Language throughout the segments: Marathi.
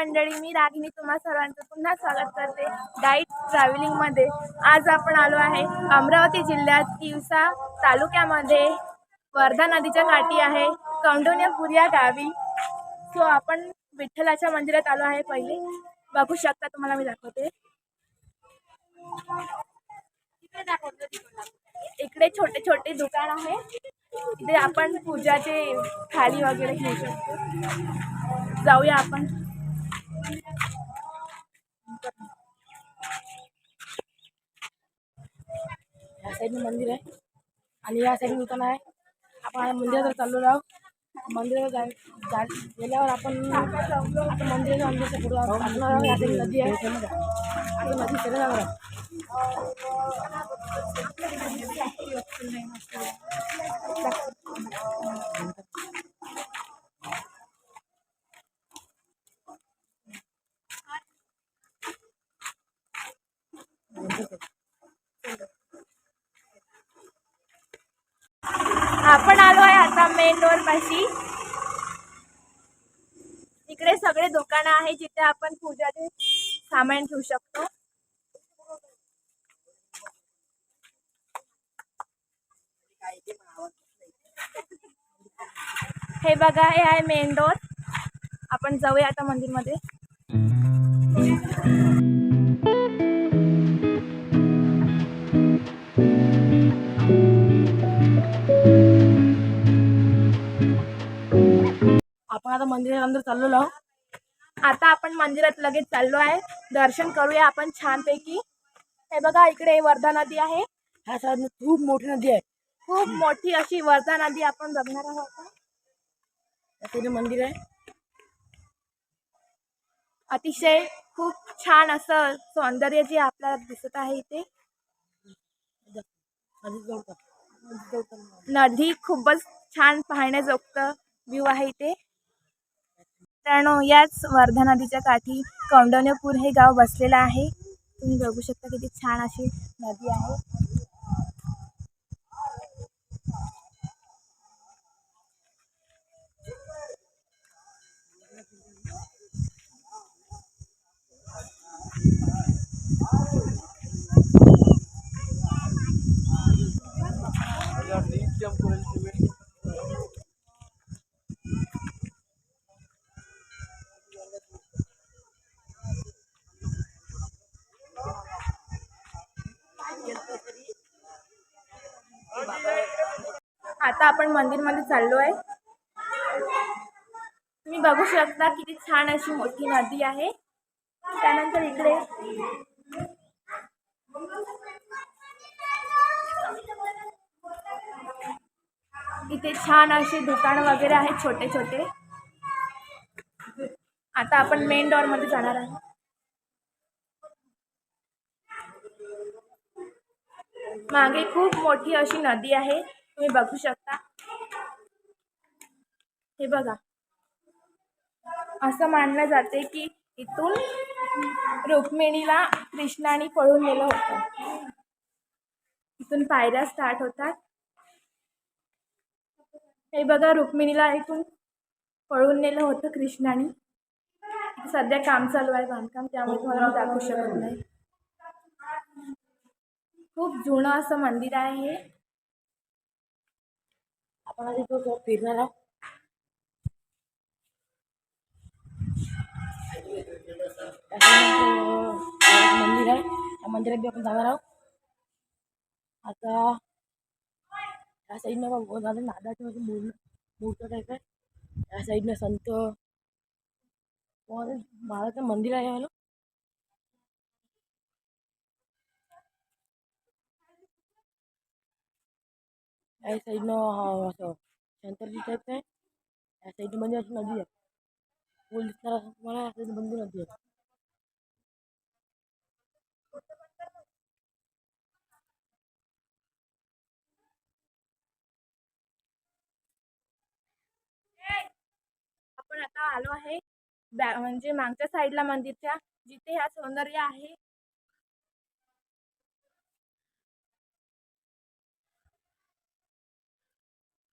मंडळी मी रागिनी तुम्हा सर्वांचं पुन्हा स्वागत करते डाईट ट्रॅव्हलिंगमध्ये आज आपण आलो आहे अमरावती जिल्ह्यात तिवसा तालुक्यामध्ये. वर्धा नदीच्या काठी आहे. कौंडण्यपूर या गावी. सो आपण विठ्ठलाच्या मंदिरात आलो आहे पहिले. बघू शकता तुम्हाला मी दाखवते. इकडे छोटे छोटे दुकान आहे. इथे आपण पूजाचे थाळी वगैरे घेऊ शकतो. जाऊया आपण. या साईडने मंदिर आहे. आणि या साईडने दुकान आहे. आपण आता मंदिरात चाललो आहोत. मंदिरात जा जा गेल्यावर आपण मंदिर मंदिराच्या मंदिराच्या पुढे आहोत. या नदी आहे. आता नदी सगळं आहे आपण आलो आहे आता मेन रोड पाशी. इकडे सगळे दुकानं आहे जिथे आपण पूजाचे सामान ठेवू शकतो. हे बघा हे आहे मेन डोर आपण जाऊया आता मंदिरमध्ये. आपण आता मंदिराच्या अंदर चाललेलो आता आपण मंदिरात लगेच चाललो आहे. दर्शन करूया आपण छानपैकी. हे बघा इकडे वर्धा नदी आहे. ह्या साईडने खूप मोठी नदी आहे. खूप मोठी अशी वर्धा नदी आपण बघणार आहोत मंदिर आहे. अतिशय खूप छान असं सौंदर्य जे आपल्याला दिसत आहे इथे. नदी नदी खूपच छान पाहण्याजोगतं व्ह्यू आहे इथे. मित्रांनो याच वर्धा नदीच्या काठी कौंडण्यपूर हे गाव बसलेलं आहे. तुम्ही बघू शकता किती छान अशी नदी आहे आता आपण मंदिरमध्ये चाललो आहे. तुम्ही बघू शकता किती छान अशी मोठी नदी आहे. त्यानंतर इकडे इथे छान असे दुकान वगैरे आहेत छोटे छोटे. आता आपण मेन डॉरमध्ये जाणार आहे मागे खूप मोठी अशी नदी आहे. तुम्ही बघू शकता. हे बघा. असं मानलं जाते की इथून रुक्मिणीला कृष्णाने पळून नेलं होतं. इथून पायऱ्या स्टार्ट होतात. हे बघा रुक्मिणीला इथून पळून नेलं होतं कृष्णाने. सध्या काम चालू आहे बांधकाम त्यामुळे तुम्हाला मी दाखवू शकत नाही. खूप जुनं असं मंदिर आहे हे. आपण फिरणार आहोत या साईडने एक मंदिर आहे त्या मंदिरात बी आपण जाणार आहोत आता या साईडनं बघ झालं नादाचं असं मूर् मूर्त टाईप आहे या साईडनं संत महाराजचं मंदिर आहे हॅलो या साईडनं हा असं शंकरजी टाईप आहे. या साईडनं म्हणजे अशी नदी आहे. पूल दिसणार असं तुम्हाला या साईडनं नदी आपण आता आलो आहे बॅ म्हणजे मागच्या साईडला मंदिरच्या जिथे ह्या सौंदर्य आहे.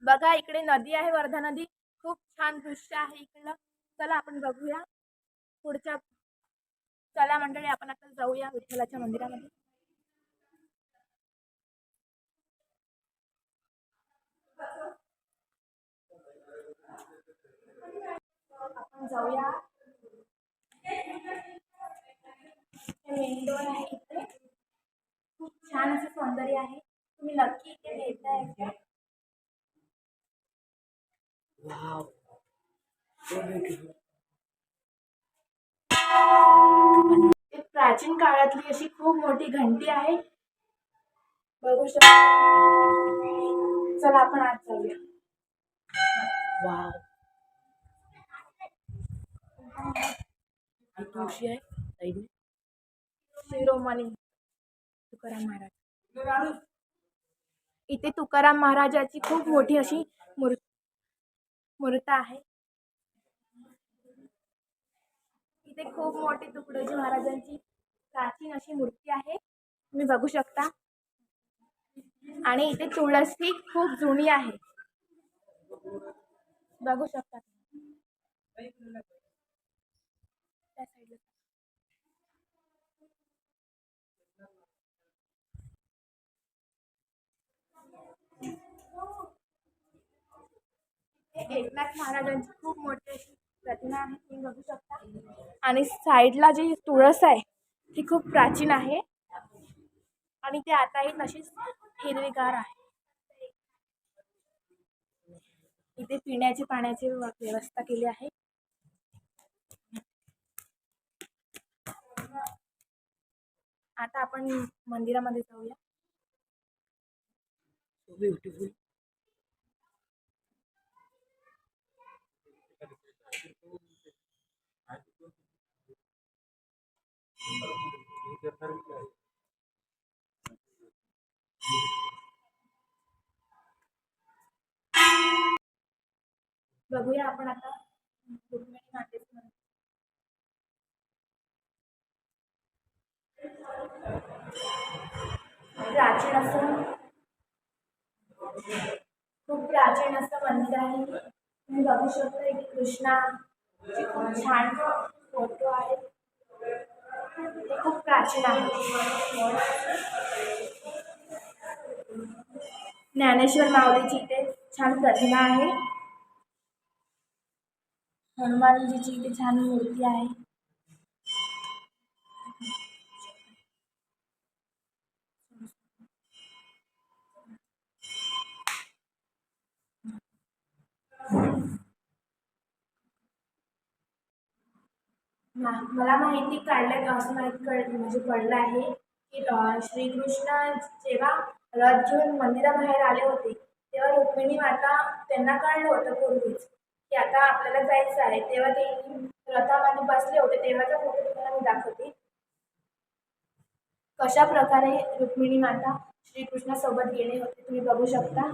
बघा इकडे नदी आहे वर्धा नदी. खूप छान दृश्य आहे इकडलं. चला आपण बघूया. पुढच्या चला मंडळी आपण आता जाऊया विठ्ठलाच्या मंदिरामध्ये. आपण जाऊया. हे मेन डोर आहे इथे. खूप छान असं सौंदर्य आहे. तुम्ही नक्की इथे भेट द्या एकदा. Wow so beautiful. एक प्राचीन काळातली अशी खूप मोठी घंटी आहे. बघू शकतो. चला आपण आज जाऊया. वाव. तुळशी आहे साईडने शिरोमणी तुकाराम महाराज. इथे तुकाराम महाराजाची खूप मोठी अशी मूर् मूर्त आहे. इथे खूप मोठी तुकडोजी महाराजांची प्राचीन अशी मूर्ती आहे. तुम्ही बघू शकता. आणि इथे तुळस ही खूप जुनी आहे. बघू शकता. एकनाथ महाराजांची खूप मोठी अशी प्रतिमा आहे तुम्ही बघू शकता. आणि साईडला जी तुळस आहे ती खूप प्राचीन आहे. आणि ती आताही तशीच हिरवीगार आहे. इथे पिण्याची पाण्याची व्यवस्था केली आहे. आता आपण मंदिरामध्ये जाऊया. So बघूया आपण आता रुक्मिणी मातेचं प्राचीन असं खूप प्राचीन असं मंदिर आहे. तुम्ही बघू शकता की कृष्णा खूप छान फोटो आहे. ते खूप प्राचीन आहे. ज्ञानेश्वर माऊलीची इथे छान प्रतिमा आहे. हनुमानजीची इथे छान मूर्ती आहे. मला माहिती काढलं असं माहिती कळ म्हणजे कळलं आहे की श्रीकृष्ण जेव्हा रथ घेऊन मंदिराबाहेर आले होते तेव्हा रुक्मिणी माता त्यांना कळलं होतं पूर्वीच की आता आपल्याला जायचं आहे. तेव्हा ते रथामध्ये बसले होते. तेव्हाचा फोटो तुम्हाला मी दाखवते. कशा प्रकारे रुक्मिणी माता श्रीकृष्णासोबत गेले होते तुम्ही बघू शकता.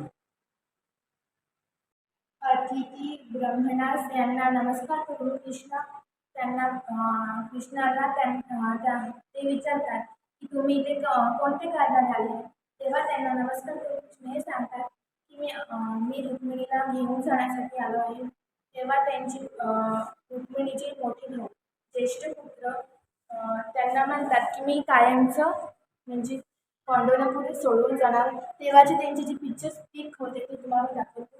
अतिथी ब्रह्मणास यांना नमस्कार करून कृष्ण त्यांना कृष्णाला त्यां त्या- ते विचारतात की तुम्ही इथे कोणते कारण आले तेव्हा त्यांना नमस्कार करून कृष्ण हे सांगतात की मी मी रुक्मिणीला घेऊन जाण्यासाठी आलो आहे. तेव्हा त्यांची रुक्मिणीचे मोठे मोठी भाऊ ज्येष्ठ पुत्र त्यांना म्हणतात की मी कायमचं म्हणजे पांडवनापुढे सोडून जाणार. तेव्हाचे त्यांचे जे पिक्चर्स पिक होते ते तुम्हाला दाखवतो.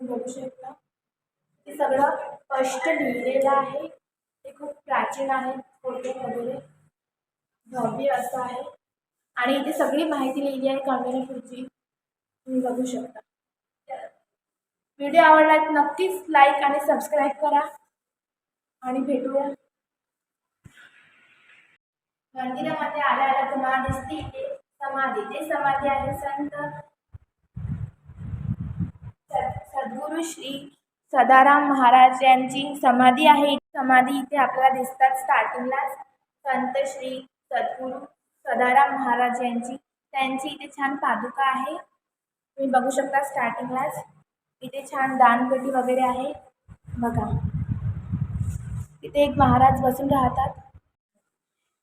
बघू शकता. ते सगळं स्पष्ट लिहिलेलं आहे. ते खूप प्राचीन आहे फोटो वगैरे. भव्य असं आहे. आणि इथे सगळी माहिती लिहिली आहे कांगण्यापूरची तुम्ही बघू शकता. व्हिडिओ आवडला तर नक्कीच लाईक आणि सबस्क्राईब करा. आणि भेटूया. मंदिरामध्ये आल्या आल्या तुम्हाला दिसते इथे समाधी. ते समाधी आहे संत सद्गुरु सद्गुरू श्री सदाराम महाराज यांची समाधी आहे. समाधी इथे आपल्याला दिसतात. स्टार्टिंगला संत श्री सद्गुरू सदाराम महाराज यांची त्यांची इथे छान पादुका आहे. तुम्ही बघू शकता स्टार्टिंगलाच इथे छान दानपेटी वगैरे आहे. बघा. इथे एक महाराज बसून राहतात.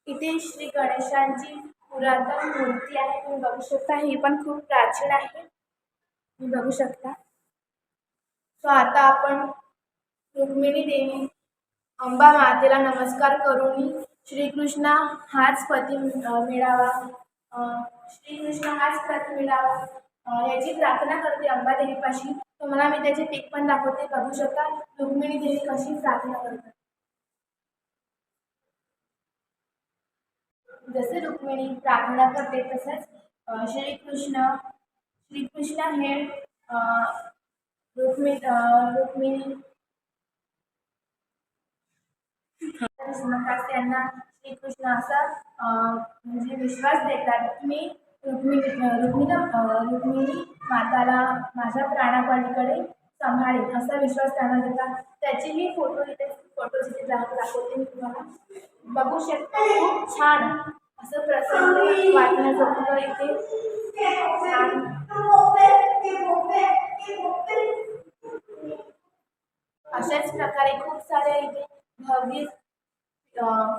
इथे श्री गणेशांची पुरातन मूर्ती आहे. तुम्ही बघू शकता. ही पण खूप प्राचीन आहे. तुम्ही बघू शकता. सो आता आपण रुक्मिणी देवी अंबा मातेला नमस्कार करून श्रीकृष्ण हाच पती मिळावा. श्रीकृष्ण हाच पती मिळावा. याची प्रार्थना करते अंबादेवीपाशी तुम्हाला मी त्याचे पीक पण दाखवते बघू शकता. रुक्मिणी देवी कशी प्रार्थना करतात. जसे रुक्मिणी प्रार्थना करते तसंच श्रीकृष्ण श्रीकृष्ण हे रुक्मिणी रुक्मिणी नकाश यांना श्रीकृष्ण असा म्हणजे विश्वास देतात मी रुक्मिणी रुक्मिणा रुक्मिणी माताला माझ्या प्राणापलीकडे सांभाळेन असा विश्वास त्यांना देतात. त्याचे मी फोटो इथे फोटो तिथे दाखवते मी तुम्हाला. बघू शकता खूप छान असं प्रसन्न वाटण्याचं इथे. अशाच प्रकारे खूप सारे इथे भव्य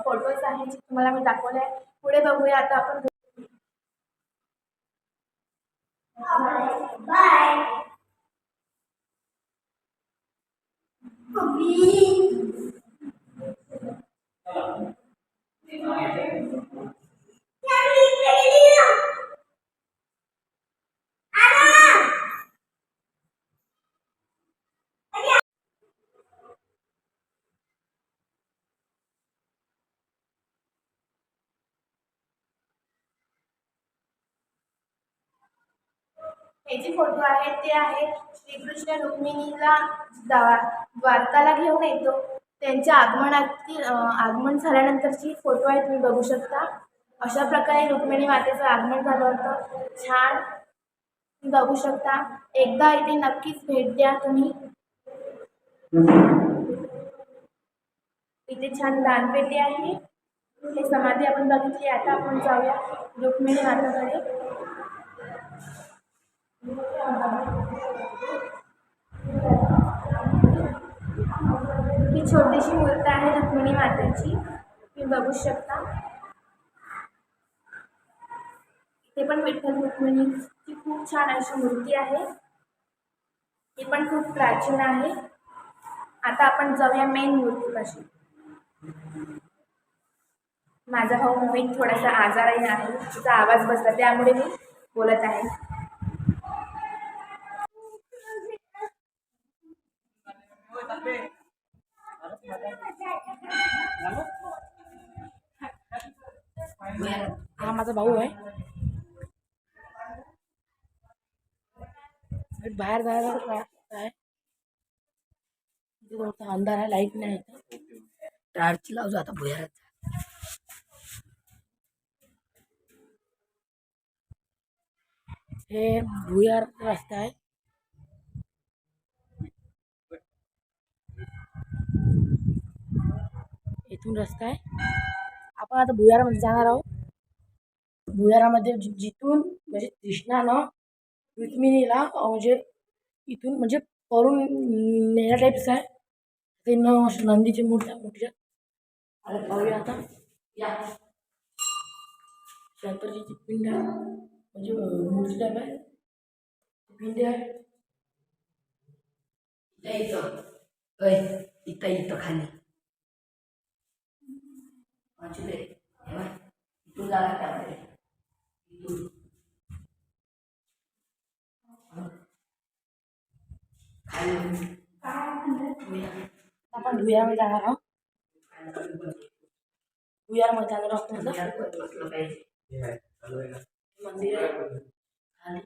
फोटोज आहेत जे तुम्हाला मी दाखवले आहे पुढे बघूया आता आपण हे जे फोटो आहेत ते आहे श्रीकृष्ण रुक्मिणीला द्वा- द्वारकाला घेऊन येतो. त्यांच्या आगमनातील आगमन झाल्यानंतरची फोटो आहे तुम्ही बघू शकता. अशा प्रकारे रुक्मिणी मातेचं आगमन झालं होतं. छान. तुम्ही बघू शकता. एकदा इथे नक्कीच भेट द्या तुम्ही. इथे छान दानपेटी आहे. हे समाधी आपण बघितली आता आपण जाऊया रुक्मिणी माताकडे. ही छोटीशी मूर्त आहे रुक्मिणी मातेची. तुम्ही बघू शकता. इथे पण विठ्ठल रुक्मिणीची खूप छान अशी मूर्ती आहे. ही पण खूप प्राचीन आहे. आता आपण जाऊया मेन मूर्तीपाशी. माझा भाऊ मोहित थोडासा आजारही आहे. तिचा आवाज बसला त्यामुळे मी बोलत आहे. हा माझा भाऊ आहे. बाहेर जायला थोडासा अंधार आहे लाइट नाही टार्च लावतो आता भुयारात. हे भुयार रस्ता आहे. इथून रस्ता आहे. आपण आता भुयारामध्ये जाणार आहोत. भुयारामध्ये जि- जिथून म्हणजे कृष्णानं रुक्मिणीला म्हणजे इथून म्हणजे करून नेल्या टाईपचं आहे. ते न नंदीची मूर्ती मोठ्या आता पाहूया आता. या. शंकरजीची पिंड आहे. म्हणजे मूर्ती टाईप आहे. पिंड आहे. इथं इथं. इथं इथं खाली. वाचले हे बघ, इथून जायला काय आपल्याला? इथून खाली भुया. आपण भुयारामध्ये जाणार आहोत भुयारामध्ये जाणार आहोत म्हटलं. भुयारात बसलं पाहिजे मंदिर आहे खाली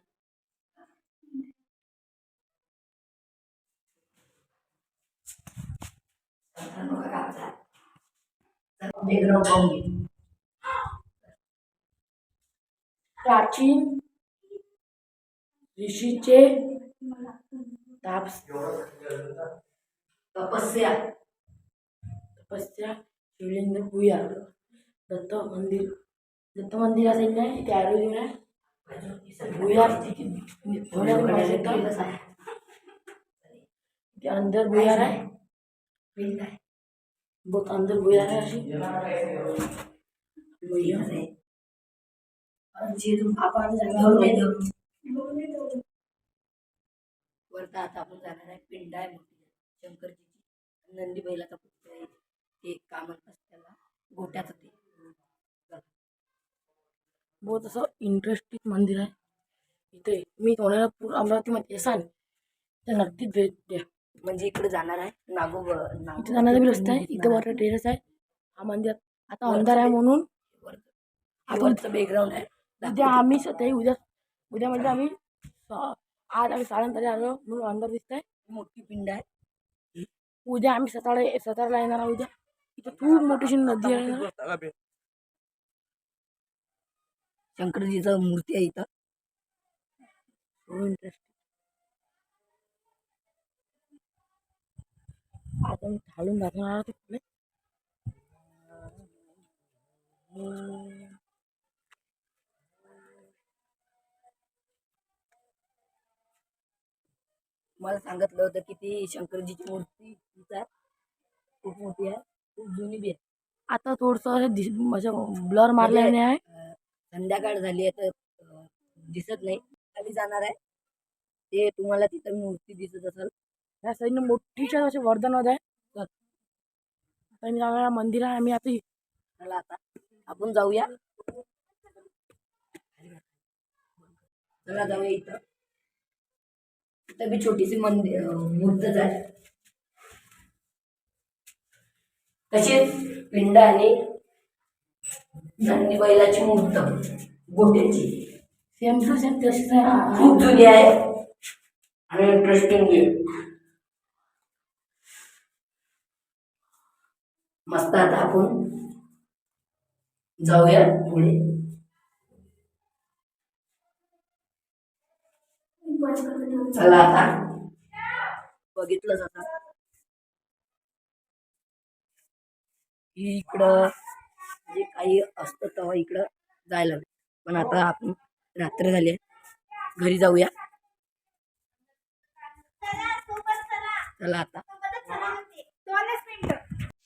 प्राचीन ऋषीचे ताप तपस्या. तपस्या. शिवलिंग भुयार दत्त मंदिर दत्त मंदिर असेल नाही ते आरोग्य देऊन आहे अंदर भुयार आहे. बहुत अंदर भुयार आहे अशी बिल आहे. आणि जे तुम- आपण आता जाणार धरून आहोत ये, धरून. वरता आता आपण जाणार आहे पिंड आहे मोठी शंकरजीची नंदी बैलाचा पुतळा आहे ते का म्हणतात त्याला गोट्याचं ते बहुत असं इंटरेस्टिंग मंदिर आहे. इथे मी कोणाला पूर अमरावतीमध्ये येसान तर नक्कीच भेट द्या. म्हणजे इकडे जाणार आहे नागो इथे जाण्याचा बी रस्ता आहे इथे वर टेरेस आहे. हा मंदिर आता अंधार आहे म्हणून. आपण बॅकग्राऊंड आहे. उद्या आम्ही सध्या उद्या उद्या म्हणजे आम्ही स- आज आम्ही साडे आलो म्हणून अंधार दिसत आहे मोठी पिंड आहे. उद्या आम्ही सकाळी सतारला येणार आहोत उद्या. इथे खूप मोठीशी नदी आहे ना. शंकरजीचं मूर्ती आहे इथं. Interesting. आता मी खालून दाखवणार आहे ते पुढे. मला सांगितलं होतं की ती शंकरजीची मूर्ती आहे. खूप मोठी आहे. खूप जुनी बी आहे. आता थोडस माझं ब्लर मारल्याने आहे. अं, संध्याकाळ झाली आहे तर दिसत नाही. खाली जाणार आहे. ते तुम्हाला तिथं मूर्ती दिसत असेल. या साईडने मोठीच्या असे वर्धनद आहे आता मी मंदिर आहे आम्ही आता आता. आपण जाऊया. जाऊया इथं. इथं बी छोटीशी मंदिर मूर्तच आहे. तसेच पिंड आणि नंदी बैलाची मूर्त गोट्याची. सेम टू सेम तशीच आहे. खूप जुनी आहे. आणि इंटरेस्टिंग आहे. मस्त आता आपण. जाऊया पुढे. चला आता. बघितलं जातं. इकडं जे काही असतं तेव्हा इकडं जायला पण आता आपण रात्र झाली आहे. घरी जाऊया. चला आता.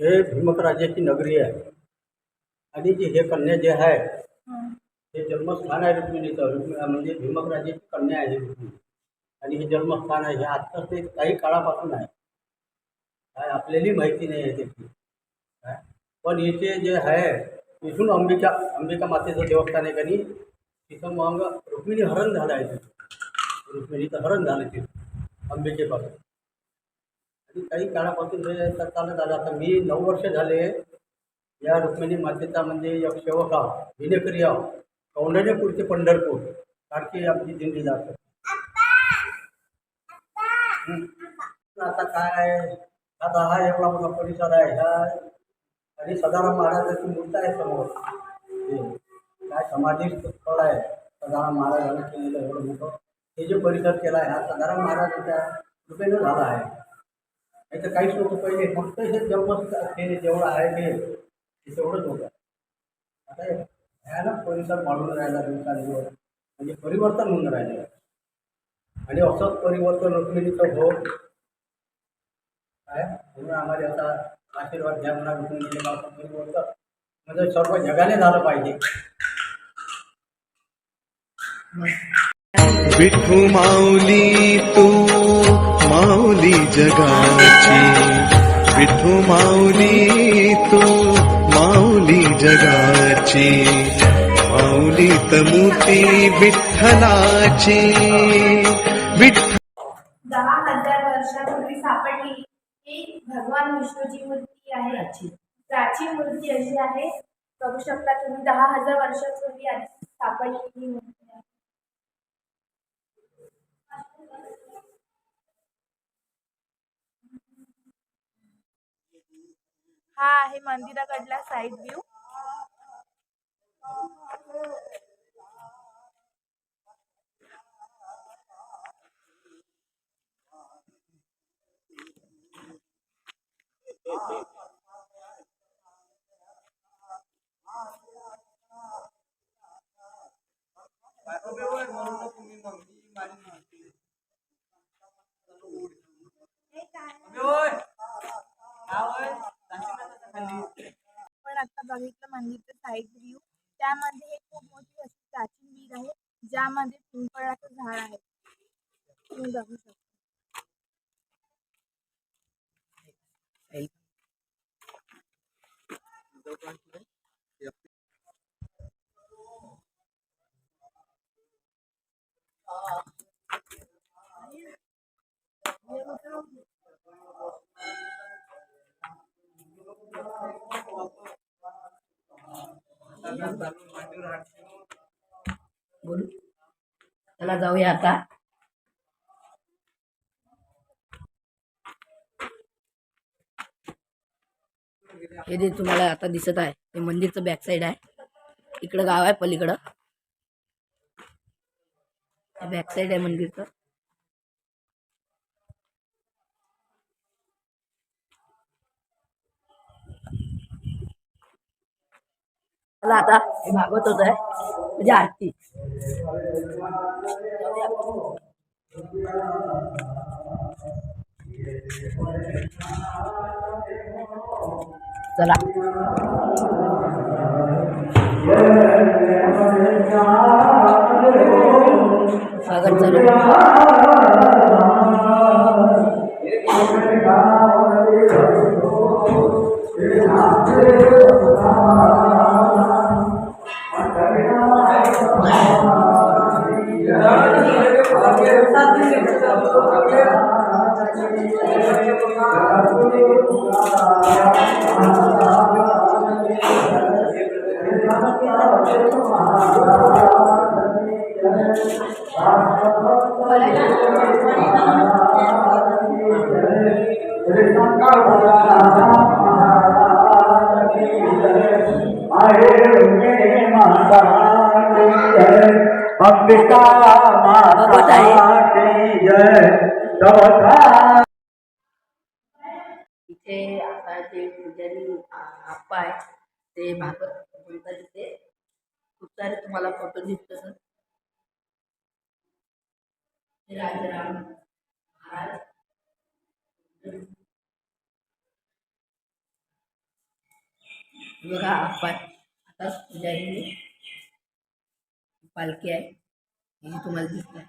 हे भीमकराजाची नगरी आहे. आणि जे हे कन्या जे आहे हे. जन्मस्थान आहे रुक्मिणीचं. रुक्मिणी म्हणजे भीमकराजाची कन्या आहे रुक्मिणी. आणि हे जन्मस्थान आहे. हे आत्ताच ते काही काळापासून आहे. काय आपल्यालाही माहिती नाही आहे त्याची. काय? पण इथे जे आहे इथून अंबिका अंबिका मातेचं देवस्थान आहे का नाही? तिथं मग रुक्मिणी हरण झालं आहे तिथं. रुक्मिणीचं हरण झालं तिथं अंबिकेपासून. की काही काळापासून हे तर चालत आलं. आता मी नऊ वर्ष झाले या रुक्मिणी मातेचा म्हणजे एक सेवक आहो विनेकरी आहो कौंडण्यपूर पंढरपूर सारखी आमची दिंडी जात. आता काय आता हा एवढा मोठा परिसर आहे ह्या आणि सदाराम महाराजाची मूर्त आहे समोर. हे काय समाधी स्थळ आहे? सदाराम महाराजांनी केलेलं एवढं मोठं. हे जे परिसर केला आहे हा सदाराम महाराजांच्या कृपेनं झाला आहे. नाही तर काहीच नव्हतं पहिले. फक्त हे जन्मस्थान हे जेवढं आहे ते हे तेवढंच होतं. आता हे भयानक परिसर वाढून राहिला दिवसांवर म्हणजे परिवर्तन होऊन राहिलं. आणि असंच परिवर्तन रुक्मिणीचं हो काय? म्हणून आम्हाला आता आशीर्वाद द्या म्हणा रुक्मिणीचे परिवर्तन. म्हणजे सर्व जगाने झालं पाहिजे. विठू माऊली तू माऊली जगाची. विठू माऊली तू माऊली जगाची. माऊली तमुती विठ्ठलाची. विठ्ठ दहा हजार वर्षापूर्वी सापडली ही भगवान विष्णूची मूर्ती आहे. प्राचीन. मूर्ती अशी आहे. बघू शकता तुम्ही दहा हजार वर्षापूर्वी सापडलेली ही मूर्ती. हा आहे मंदिराकडला साईड व्ह्यू आपण आता बघितलं मंदिरचं साईड व्ह्यू त्यामध्ये एक खूप मोठी अशी प्राचीन विहीर आहे, ज्यामध्ये पिंपळाचं झाड आहे. तुम्ही बघू शकता. बोलू. चला जाऊया आता. हे जे तुम्हाला आता दिसत आहे ते मंदिरचं बॅक साईड आहे. इकडं गाव आहे पलीकडं. बॅक साईड आहे मंदिरचं. चला आता हे भागवत होत आहे. म्हणजे आरती. चला. स्वागत चालू. अंबिका माता की जय इथे आता जे पुजारी आप्पा आहे ते भागवत बोलतात तिथे खूप सारे तुम्हाला फोटो दिसत सर राजाराम महाराज. बघा आप्पा आता पुजारी पालखी आहे. ही तुम्हाला दिसत आहे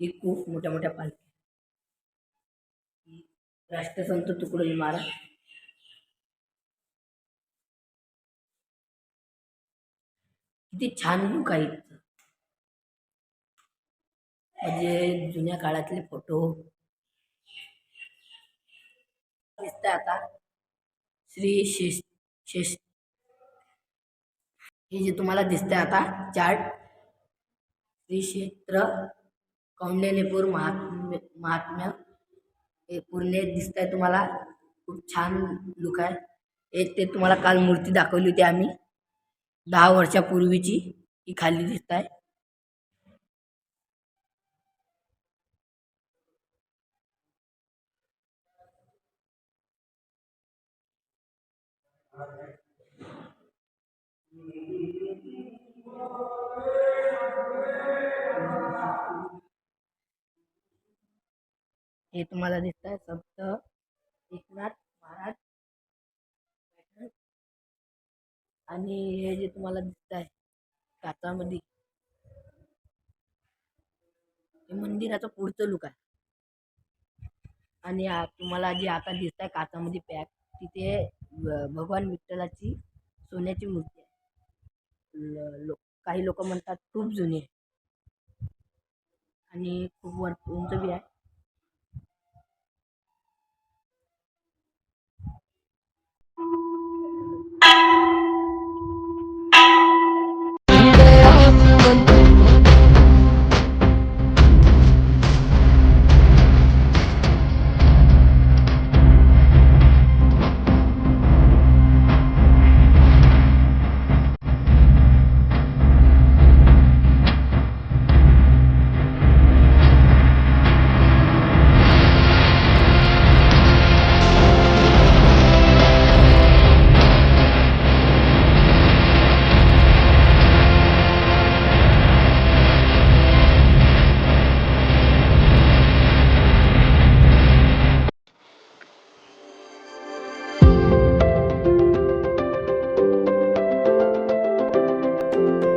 ही खूप मोठ्या मोठ्या पालखी राष्ट्रसंत तुकडोजी महाराज. किती छान लोक आहे म्हणजे जुन्या काळातले फोटो. दिसत आता. श्री शेष शेष. हे जे तुम्हाला दिसतंय आता चार्ट. श्री क्षेत्र कौंडण्यपूर महात्म्य महात्म्य. हे पूर्ण दिसत आहे तुम्हाला. खूप छान लुक आहे. हे ते तुम्हाला काल मूर्ती दाखवली होती आम्ही. दहा वर्षापूर्वीची. ही खाली दिसत आहे हे तुम्हाला दिसत आहे संत एकनाथ महाराज आणि हे जे तुम्हाला दिसत आहे काचामध्ये हे मंदिराचं पुढचं लुक आहे. आणि तुम्हाला जे आता दिसत आहे काचामध्ये पॅक तिथे भगवान विठ्ठलाची सोन्याची मूर्ती आहे. लो काही लोक म्हणतात खूप जुनी आहे. आणि खूप वर उंच बी आहे.